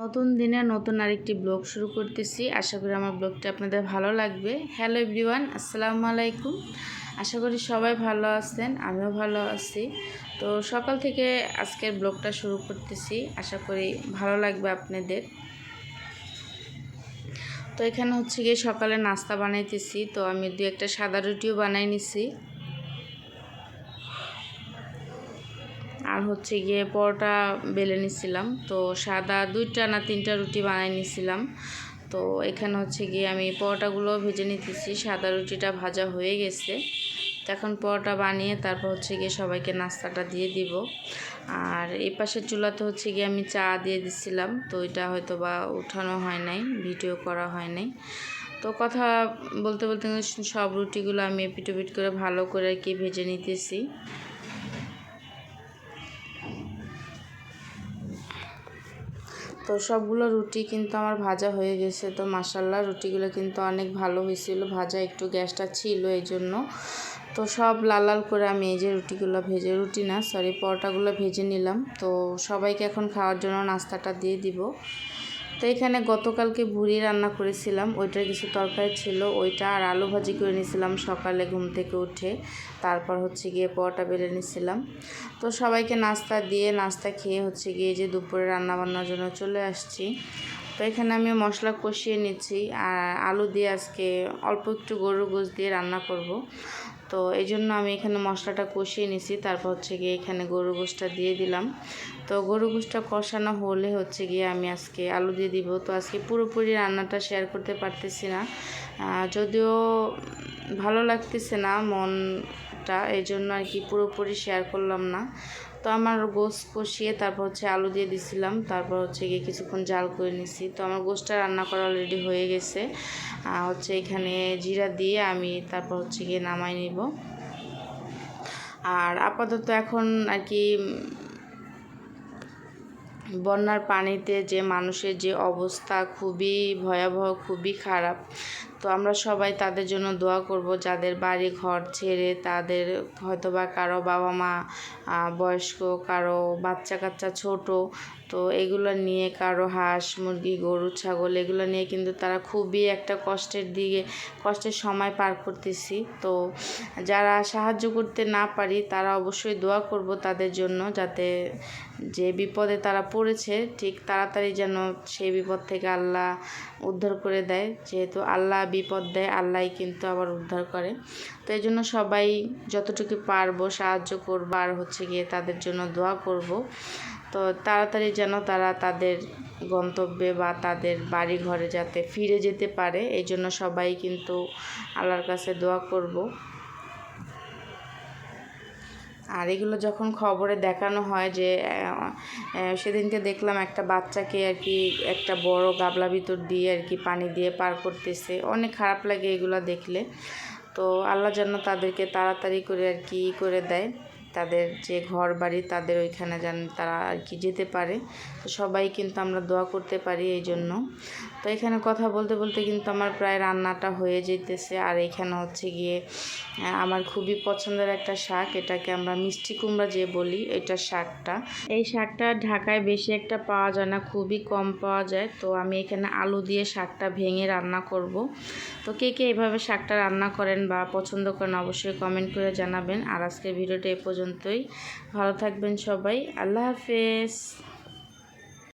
নতুন দিনে নতুন আরেকটি ব্লগ শুরু করতেছি। আশা করি আমার ব্লগটা আপনাদের ভালো লাগবে। হ্যালো এভরিওয়ান আসসালামু আলাইকুম। আশা করি সবাই ভালো আছেন, আমিও ভালো আছি। তো সকাল থেকে আজকের ব্লগটা শুরু করতেছি। আশা করি ভালো লাগবে আপনাদের। তো এখানে হচ্ছে গিয়ে সকালে নাস্তা বানাইতেছি। তো আমি দু একটা সাদা রুটিও বানাই নিছি। আর হচ্ছে গিয়ে পরোটা বেলে নিছিলাম। তো সাদা দুইটা না তিনটা রুটি বানাই নিছিলাম। তো এখানে হচ্ছে গিয়ে আমি পরোটাগুলো ভেজে নিতেছি। সাদা রুটিটা ভাজা হয়ে গেছে। তো এখন পরোটা বানিয়ে তারপর হচ্ছে গিয়ে সবাইকে নাস্তাটা দিয়ে দিব। আর এই পাশের চুলাতে হচ্ছে গিয়ে আমি চা দিয়ে দিছিলাম। তো এটা হয়তো বা উঠানো হয় নাই, ভিডিও করা হয় নাই। তো কথা বলতে বলতে সব রুটিগুলো আমি পিটুপিট করে ভালো করে আর কি ভেজে নিতেছি। তো সবগুলো রুটি কিন্তু আমার ভাজা হয়ে গেছে। তো মাসাল্লাহ রুটিগুলো কিন্তু অনেক ভালো হয়েছিল। ভাজা একটু গ্যাসটা ছিল এই জন্য তো সব লাল লাল করে আমি এই যে রুটিগুলো ভেজে, রুটি না সরি পরোটাগুলো ভেজে নিলাম। তো সবাইকে এখন খাওয়ার জন্য নাস্তাটা দিয়ে দিব। তো এখানে গতকালকে ভুড়ি রান্না করেছিলাম, ওইটার কিছু তরকারি ছিল, ওইটা আর আলু ভাজি করে নিয়েছিলাম সকালে ঘুম থেকে উঠে। তারপর হচ্ছে গিয়ে পরোটা বেলে নিয়েছিলাম। তো সবাইকে নাস্তা দিয়ে নাস্তা খেয়ে হচ্ছে গিয়ে যে দুপুরে রান্না বান্নার জন্য চলে আসছি। তো এখানে আমি মশলা কষিয়ে নিচ্ছি, আর আলু দিয়ে আজকে অল্প একটু গরুর গোস দিয়ে রান্না করব। তো এই জন্য আমি এখানে মশলাটা কষিয়ে নিছি। তারপর হচ্ছে গিয়ে এখানে গরু গোশটা দিয়ে দিলাম। তো গরু গোশটা কষানো হলে হচ্ছে গিয়ে আমি আজকে আলু দিয়ে দিব। তো আজকে পুরোপুরি রান্নাটা শেয়ার করতে পারতেছি না। যদিও ভালো লাগতেছে না মনটা এই জন্য আর কি পুরোপুরি শেয়ার করলাম না। তো আমার গোস কষিয়ে তারপর হচ্ছে আলু দিয়ে দিছিলাম। তারপর হচ্ছে গিয়ে কিছুক্ষণ জাল করে নিছি। তো আমার গোসটা রান্না করা অলরেডি হয়ে গেছে। হচ্ছে এখানে জিরা দিয়ে আমি তারপর হচ্ছে গিয়ে নামাই নিব। আর আপাতত এখন আর কি বন্যার পানিতে যে মানুষের যে অবস্থা খুবই ভয়াবহ, খুবই খারাপ তো আমরা সবাই তাদের জন্য দোয়া করব যাদের বাড়ি ঘর ছেড়ে তাদের হয়তো বা কারও বাবা মা বয়স্ক, কারও বাচ্চা কাচ্চা ছোট, তো এগুলো নিয়ে কারও হাঁস, মুরগি, গরু, ছাগল এগুলো নিয়ে কিন্তু তারা খুবই একটা কষ্টের দিকে, কষ্টের সময় পার করতেছি। তো যারা সাহায্য করতে না পারি তারা অবশ্যই দোয়া করব তাদের জন্য যাতে যে বিপদে তারা পড়েছে ঠিক তাড়াতাড়ি যেন সেই বিপদ থেকে আল্লাহ উদ্ধার করে দেয়। যেহেতু আল্লাহ বিপদ দেয় আল্লাহ কিন্তু আবার উদ্ধার করে। তো এই জন্য সবাই যতটুকু পারব সাহায্য করব আর হচ্ছে গিয়ে তাদের জন্য দোয়া করব। তো তাড়াতাড়ি যেন তারা তাদের গন্তব্যে বা তাদের বাড়ি ঘরে যাতে ফিরে যেতে পারে, এই জন্য সবাই কিন্তু আল্লাহর কাছে দোয়া করব। আর এগুলো যখন খবরে দেখানো হয় যে সেদিনকে দেখলাম একটা বাচ্চাকে আর কি একটা বড় গাবলা ভিতর দিয়ে আর কি পানি দিয়ে পার করতেছে। অনেক খারাপ লাগে এগুলো দেখলে। তো আল্লাহ যেন তাদেরকে তাড়াতাড়ি করে আর কি করে দেয়। তাদের যে ঘর বাড়ি, তাদের ওইখানে যেন তারা আর কি যেতে পারে। তো সবাই কিন্তু আমরা দোয়া করতে পারি এই জন্য। তো এখানে কথা বলতে বলতে কিন্তু আমার প্রায় রান্নাটা হয়ে যেতেছে আর এখানে হচ্ছে গিয়ে আমার খুবই পছন্দের একটা শাক, এটাকে আমরা মিষ্টি কুমড়া যে বলি, এটা শাকটা। এই শাকটা ঢাকায় বেশি একটা পাওয়া যায় না, খুবই কম পাওয়া যায়। তো আমি এখানে আলু দিয়ে শাকটা ভেঙে রান্না করব। তো কে কে এভাবে শাকটা রান্না করেন বা পছন্দ করেন অবশ্যই কমেন্ট করে জানাবেন। আর আজকের ভিডিওটা এ পর্যন্তই। ভালো থাকবেন সবাই। আল্লাহ হাফেজ।